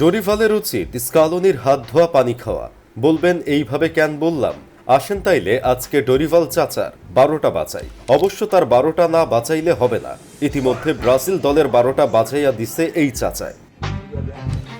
ডরিভালের উচিত স্কালনির হাত ধোয়া, পানি খাওয়া। বলবেন, এইভাবে কেন বললাম? আসেন তাইলে আজকে ডরিভাল চাচার বারোটা বাঁচাই অবশ্য তার বারোটা না বাঁচাইলে হবে না। ইতিমধ্যে ব্রাজিল দলের বারোটা বাঁচাইয়া দিছে এই চাচায়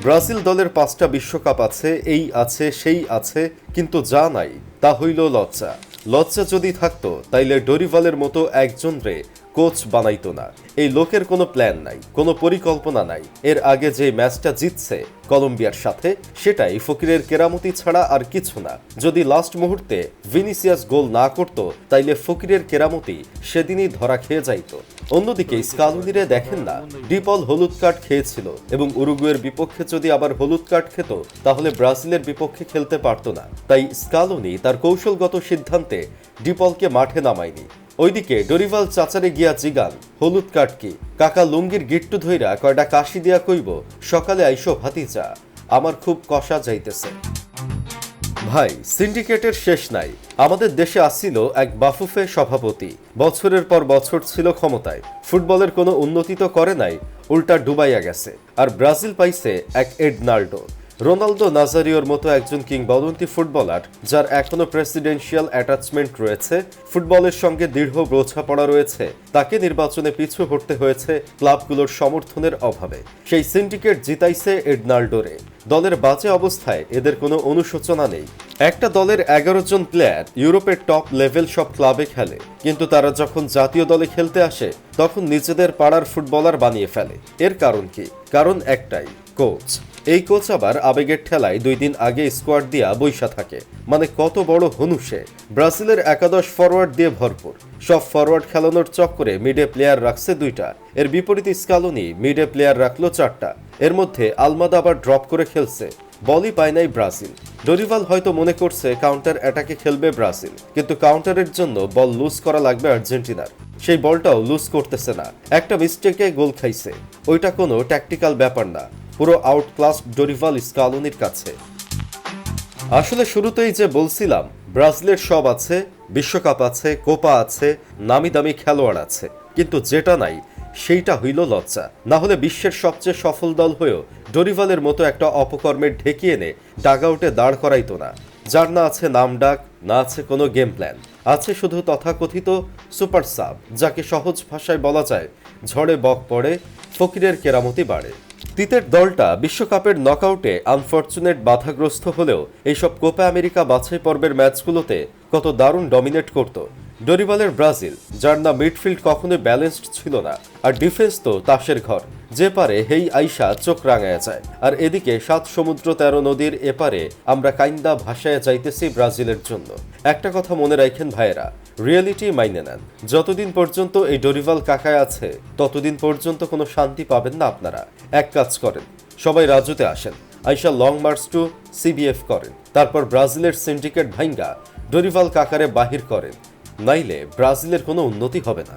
ব্রাজিল দলের পাঁচটা বিশ্বকাপ আছে, এই আছে, সেই আছে, কিন্তু যা নাই, তা হইল লজ্জা। লজ্জা যদি থাকতো, তাইলে ডরিভালের মতো একজন রে কোচ বানাইতো না। এই লোকের কোনো প্ল্যান নাই, কোনো পরিকল্পনা নাই। এর আগে যে ম্যাচটা জিতছে কলম্বিয়ার সাথে, সেটাই ফকিরের কেরামতি ছাড়া আর কিছু না। যদি লাস্ট মুহূর্তে ভিনিসিয়াস গোল না করতো, তাইলে ফকিরের কেরামতি সেদিনই ধরা খেয়ে যাইত। অন্যদিকে স্কালুনিরে দেখেন না, ডিপল হলুদ কার্ড খেয়েছিল এবং উরুগুয়ের বিপক্ষে যদি আবার হলুদ কার্ড খেত, তাহলে ব্রাজিলের বিপক্ষে খেলতে পারতো না। তাই স্কালুনি তার কৌশলগত সিদ্ধান্তে ডিপলকে মাঠে নামায়নি। ওইদিকে ডরিভাল চাচারে গিয়া জিগান হলুদ কার্ড কি? কাকা লুঙ্গির গিট্টু ধইরা কয়টা কাশি দিয়া কইব, সকালে আইসো ভাতিজা, আমার খুব কষা যাইতেছে। ভাই, সিন্ডিকেটের শেষ নাই, আমাদের দেশে আসছিল এক বাফুফে সভাপতি, বছরের পর বছর ছিল ক্ষমতায়, ফুটবলের কোনো উন্নতি তো করে নাই, উল্টা ডুবাইয়া গেছে, আর ব্রাজিল পাইছে এক এডনাল্ডো। রোনালদো নাজারিওর মতো একজন কিংবদন্তি ফুটবলার, যার এখনও প্রেসিডেন্সিয়াল অ্যাটাচমেন্ট রয়েছে, ফুটবলের সঙ্গে দৃঢ় বোঝাপড়া রয়েছে, তাকে নির্বাচনে পিছু হটতে হয়েছে ক্লাবগুলোর সমর্থনের অভাবে। সেই সিন্ডিকেট জিতাইছে এডনাল্ডোরে। দলের বাজে অবস্থায় এদের কোনো অনুশোচনা নেই। একটা দলের এগারো জন প্লেয়ার ইউরোপের টপ লেভেল সব ক্লাবে খেলে, কিন্তু তারা যখন জাতীয় দলে খেলতে আসে, তখন নিজেদের পাড়ার ফুটবলার বানিয়ে ফেলে। এর কারণ কি? কারণ একটাই কোচ এই কোচ আবার আবেগের ঠেলায় দুই দিন আগে স্কোয়াড দিয়া বৈশা থাকে। মানে কত বড় হনুষে ব্রাজিলের একাদশ ফরওয়ার্ড দিয়ে ভরপুর। সব ফরওয়ার্ড খেলানোর চক্করে মিডে প্লেয়ার রাখছে দুইটা। এর বিপরীতে স্কালনি মিডে প্লেয়ার রাখল চারটা। এর মধ্যে আলমাদা আবার ড্রপ করে খেলছে। বলই পায় নাই ব্রাজিল। ডরিভাল হয়তো মনে করছে কাউন্টার অ্যাটাকে খেলবে ব্রাজিল। কিন্তু কাউন্টারের জন্য বল লুজ করা লাগবে আর্জেন্টিনার। সেই বলটাও লুজ করতেছে না। একটা মিস্টেকে গোল খাইছে। ওইটা কোনো ট্যাকটিক্যাল ব্যাপার না। পুরো আউট ক্লাস ডরিভাল স্কালনির কাছে। আসলে শুরুতেই যে বলছিলাম, ব্রাজিলের সব আছে, বিশ্বকাপ আছে, কোপা আছে, নামি দামি খেলোয়াড় আছে। কিন্তু যেটা নাই, সেইটা হইল লজ্জা। না হলে বিশ্বের সবচেয়ে সফল দল হয়েও ডরিভালের মতো একটা অপকর্মের ঢেকে এনে ডাগআউটে দাঁড় করাইতো না। যার না আছে নাম ডাক না আছে কোনো গেম প্ল্যান। আছে শুধু তথাকথিত সুপার সাব, যাকে সহজ ভাষায় বলা যায়, ঝড়ে বক পড়ে, ফকিরের কেরামতি বাড়ে। তিতের দলটা বিশ্বকাপের নকআউটে আনফরচুনেট বাধাগ্রস্ত হলেও এইসব কোপা আমেরিকা বাছাই পর্বের ম্যাচগুলোতে কত দারুণ ডমিনেট করত। ডরিবালের ব্রাজিল, যার না মিডফিল্ড কখনোই ব্যালেন্সড ছিল না। আর ডিফেন্স তো তাসের ঘর। যে পারে হেই আইসা চোখ রাঙায় যায়। আর এদিকে সাত সমুদ্র তেরো নদীর এপারে আমরা কাইন্দা ভাসায় যাইতেছি ব্রাজিলের জন্য। একটা কথা মনে রাখেন ভাইয়েরা রিয়েলিটি মাইনে নেন। যতদিন পর্যন্ত এই ডরিভাল কাকায় আছে, ততদিন পর্যন্ত কোনো শান্তি পাবেন না আপনারা। এক কাজ করেন, সবাই রাজুতে আসেন। আইসা লং মার্চ টু সিবিএফ করেন। তারপর ব্রাজিলের সিন্ডিকেট ভাইঙ্গা ডরিভাল কাকারে বাহির করেন। নাইলে ব্রাজিলের কোনো উন্নতি হবে না।